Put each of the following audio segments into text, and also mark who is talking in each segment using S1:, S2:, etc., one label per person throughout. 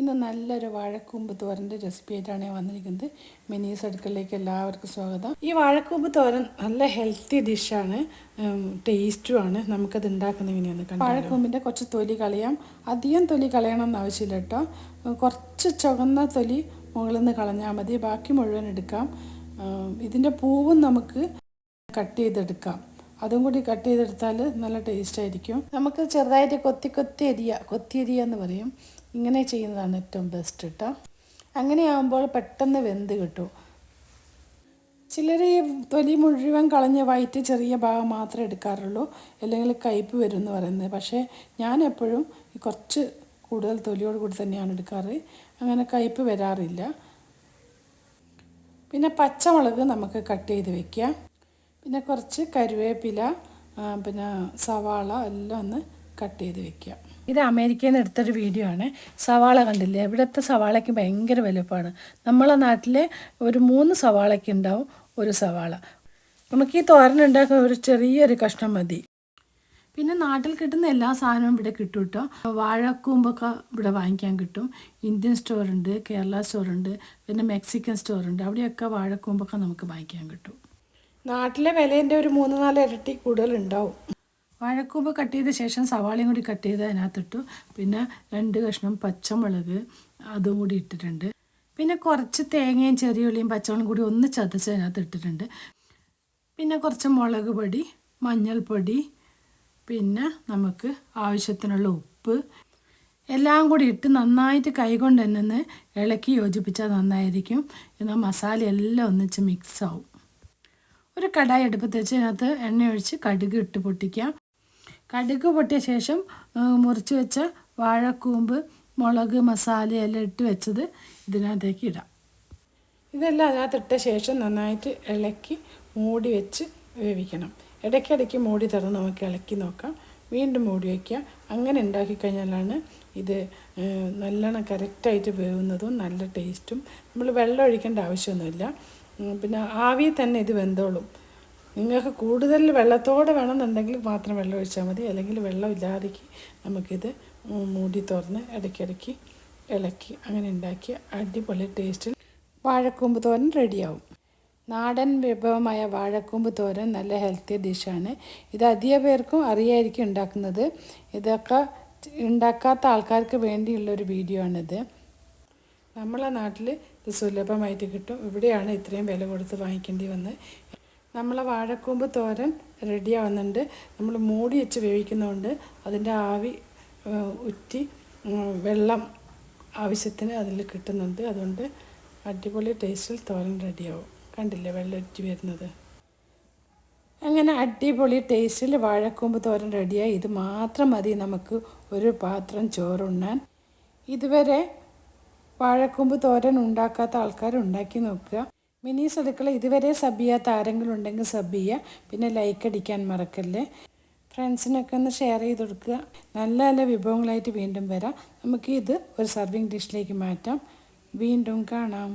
S1: ഇന്ന് നല്ലൊരു വാഴക്കൂമ്പ് തോരന്റെ റെസിപ്പി ആയിട്ടാണ് ഞാൻ വന്നിരിക്കുന്നത്. മിനീസ് അടുക്കളയിലേക്ക് എല്ലാവർക്കും സ്വാഗതം. ഈ വാഴക്കൂമ്പ് തോരൻ നല്ല ഹെൽത്തി ഡിഷാണ് ടേസ്റ്റുമാണ്. നമുക്കത് ഉണ്ടാക്കുന്ന ഇങ്ങനെയാണ് കണ്ടു വാഴക്കൂമ്പിന്റെ കുറച്ച് തൊലി കളയാം. അധികം തൊലി കളയണമെന്ന് ആവശ്യമില്ല കേട്ടോ. കുറച്ച് ചുവന്ന തൊലി മുകളിൽ നിന്ന് കളഞ്ഞാൽ മതി. ബാക്കി മുഴുവൻ എടുക്കാം. ഇതിന്റെ പൂവും നമുക്ക് കട്ട് ചെയ്തെടുക്കാം. അതും കൂടി കട്ട് ചെയ്തെടുത്താൽ നല്ല ടേസ്റ്റ് ആയിരിക്കും നമുക്ക് ചെറുതായിട്ട് കൊത്തി കൊത്തി അരിയ കൊത്തി അരിയ എന്ന് പറയും. ഇങ്ങനെ ചെയ്യുന്നതാണ് ഏറ്റവും ബെസ്റ്റ് കേട്ടോ അങ്ങനെയാകുമ്പോൾ പെട്ടെന്ന് വെന്ത് കിട്ടും. ചിലർ ഈ തൊലി മുഴുവൻ കളഞ്ഞ് വയറ്റ് ചെറിയ ഭാഗം മാത്രമേ എടുക്കാറുള്ളൂ. അല്ലെങ്കിൽ കയ്പ് വരും എന്ന് പറയുന്നത്. പക്ഷേ ഞാൻ എപ്പോഴും കുറച്ച് കൂടുതൽ തൊലിയോട് കൂടി തന്നെയാണ് എടുക്കാറ്. അങ്ങനെ കയ്പ് വരാറില്ല. പിന്നെ പച്ചമുളക് നമുക്ക് കട്ട് ചെയ്ത് വെക്കാം പിന്നെ കുറച്ച് കരുവേപ്പില പിന്നെ സവാള എല്ലാം ഒന്ന് കട്ട് ചെയ്ത് വെക്കുക. ഇത് അമേരിക്കയിൽ നിന്ന് എടുത്തൊരു വീഡിയോ ആണ്. സവാള കണ്ടില്ലേ? ഇവിടുത്തെ സവാളയ്ക്ക് ഭയങ്കര വലുപ്പമാണ് നമ്മളെ നാട്ടിലെ ഒരു മൂന്ന് സവാളയ്ക്ക് ഉണ്ടാവും ഒരു സവാള. നമുക്ക് ഈ തോരൻ ഒരു ചെറിയൊരു കഷ്ണം മതി. പിന്നെ നാട്ടിൽ കിട്ടുന്ന എല്ലാ സാധനവും ഇവിടെ കിട്ടും കേട്ടോ. വാഴക്കൂമ്പൊക്കെ ഇവിടെ വാങ്ങിക്കാൻ കിട്ടും. ഇന്ത്യൻ സ്റ്റോറുണ്ട് കേരള സ്റ്റോറുണ്ട് പിന്നെ മെക്സിക്കൻ സ്റ്റോറുണ്ട്. അവിടെയൊക്കെ വാഴക്കൂമ്പൊക്കെ നമുക്ക് വാങ്ങിക്കാൻ കിട്ടും. നാട്ടിലെ വിലേന്റെ ഒരു മൂന്ന് നാല് ഇരട്ടി കൂടുതൽ ഉണ്ടാവും വാഴക്കൂമ്പ് കട്ട് ചെയ്ത ശേഷം സവാളയും കൂടി കട്ട് ചെയ്ത് അതിനകത്തിട്ടു. പിന്നെ രണ്ട് കഷ്ണം പച്ചമുളക് അതും കൂടി ഇട്ടിട്ടുണ്ട്. പിന്നെ കുറച്ച് തേങ്ങയും ചെറിയ ഉള്ളിയും പച്ചമുളകും കൂടി ഒന്ന് ചതച്ച് അതിനകത്ത് ഇട്ടിട്ടുണ്ട്. പിന്നെ കുറച്ച് മുളക് പൊടി മഞ്ഞൾപ്പൊടി പിന്നെ നമുക്ക് ആവശ്യത്തിനുള്ള ഉപ്പ്. എല്ലാം കൂടി ഇട്ട് നന്നായിട്ട് കൈകൊണ്ട് തന്നെ ഇളക്കി യോജിപ്പിച്ചാൽ നന്നായിരിക്കും. എന്നാൽ മസാല എല്ലാം ഒന്നിച്ച് മിക്സ് ആവും. ഒരു കടായി അടുപ്പത്ത് വെച്ച് അതിനകത്ത് എണ്ണ ഒഴിച്ച് കടുക് ഇട്ട് പൊട്ടിക്കാം. കടുക് പൊട്ടിയ ശേഷം മുറിച്ച് വെച്ച വാഴക്കൂമ്പ് മുളക് മസാല എല്ലാം ഇട്ട് വെച്ചത് ഇതിനകത്തേക്ക് ഇടാം. ഇതെല്ലാം അതിനകത്ത് ഇട്ട ശേഷം നന്നായിട്ട് ഇളക്കി മൂടി വെച്ച് വേവിക്കണം. ഇടയ്ക്കിടയ്ക്ക് മൂടി തുറന്ന് നമുക്ക് ഇളക്കി നോക്കാം. വീണ്ടും മൂടി വയ്ക്കുക അങ്ങനെ ഉണ്ടാക്കി കഴിഞ്ഞാലാണ് ഇത് നല്ലോണം കറക്റ്റായിട്ട് വേവുന്നതും നല്ല ടേസ്റ്റും. നമ്മൾ വെള്ളം ഒഴിക്കേണ്ട ആവശ്യമൊന്നുമില്ല. പിന്നെ ആവിയിൽ തന്നെ ഇത് വെന്തോളും. നിങ്ങൾക്ക് കൂടുതൽ വെള്ളത്തോടെ വേണമെന്നുണ്ടെങ്കിൽ മാത്രം വെള്ളം ഒഴിച്ചാൽ മതി. അല്ലെങ്കിൽ വെള്ളം ഇല്ലാതെക്ക് നമുക്കിത് മൂടി തുറന്ന് ഇടയ്ക്കിടയ്ക്ക് ഇളക്കി അങ്ങനെ ഉണ്ടാക്കി അടിപൊളി ടേസ്റ്റിൽ വാഴക്കൂമ്പ് തോരൻ റെഡിയാവും നാടൻ വിഭവമായ വാഴക്കൂമ്പ് തോരൻ നല്ല ഹെൽത്തി ഡിഷാണ് ഇത് അധിക പേർക്കും അറിയായിരിക്കും ഉണ്ടാക്കുന്നത്. ഇതൊക്കെ ഉണ്ടാക്കാത്ത ആൾക്കാർക്ക് വേണ്ടിയുള്ളൊരു വീഡിയോ ആണിത്. നമ്മളെ നാട്ടിൽ ഇത് സുലഭമായിട്ട് കിട്ടും. ഇവിടെയാണ് ഇത്രയും വില കൊടുത്ത് വാങ്ങിക്കേണ്ടി വന്നത്. നമ്മളെ വാഴക്കൂമ്പ് തോരൻ റെഡി ആവുന്നുണ്ട് നമ്മൾ മൂടി വെച്ച് വേവിക്കുന്നതുകൊണ്ട് അതിന്റെ ആവി ഉറ്റി വെള്ളം ആവശ്യത്തിന് അതിൽ കിട്ടുന്നുണ്ട്. അതുകൊണ്ട് അടിപൊളി ടേസ്റ്റിൽ തോരൻ റെഡിയാവും. കണ്ടില്ലേ വെള്ളം ഉറ്റി വരുന്നത്? അങ്ങനെ അടിപൊളി ടേസ്റ്റിൽ വാഴക്കൂമ്പ് തോരൻ റെഡിയായി. ഇത് മാത്രം മതി നമുക്ക് ഒരു പാത്രം ചോറുണ്ണാൻ. ഇതുവരെ വാഴക്കൂമ്പ് തോരൻ ഉണ്ടാക്കാത്ത ആൾക്കാർ ഉണ്ടാക്കി നോക്കുക. മിനീസ് അടുക്കള ഇതുവരെ സബ് ചെയ്യാത്ത ആരെങ്കിലും ഉണ്ടെങ്കിൽ സബ് ചെയ്യുക. പിന്നെ ലൈക്ക് അടിക്കാൻ മറക്കല്ലേ. ഫ്രണ്ട്സിനൊക്കെ ഒന്ന് ഷെയർ ചെയ്ത് കൊടുക്കുക. നല്ല നല്ല വിഭവങ്ങളായിട്ട് വീണ്ടും വരാം. നമുക്ക് ഇത് ഒരു സർവിങ് ഡിഷിലേക്ക് മാറ്റാം. വീണ്ടും കാണാം.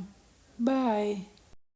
S1: ബായ്